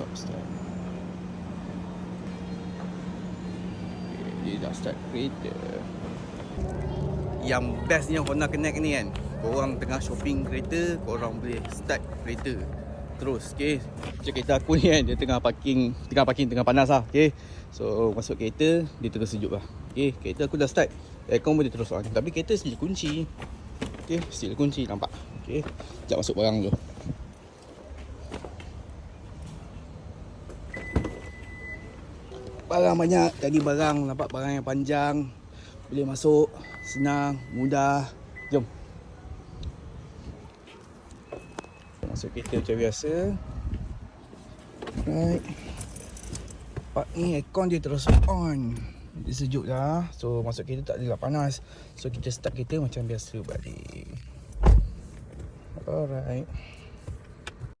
Stop start. Okay, Dia dah start kereta. Yang best ni yang Honda Connect ni kan? Korang tengah shopping kereta Korang boleh start kereta. Terus okay. Macam kereta aku ni kan Dia tengah parking Tengah parking tengah panas lah okay. So masuk kereta Dia terus sejuk lah. Okay kereta aku dah start. Aircon boleh terus on. Tapi kereta still kunci. Okay still kunci nampak. Okay Sekejap masuk barang dulu Barang banyak. Jadi barang Nampak barang yang panjang. Boleh masuk Senang Mudah. Jom. Masuk kereta macam biasa. Right Part ni aircon dia terus on. Dia sejuk dah. So masuk kereta tak adalah panas. So kita start kereta macam biasa balik. Alright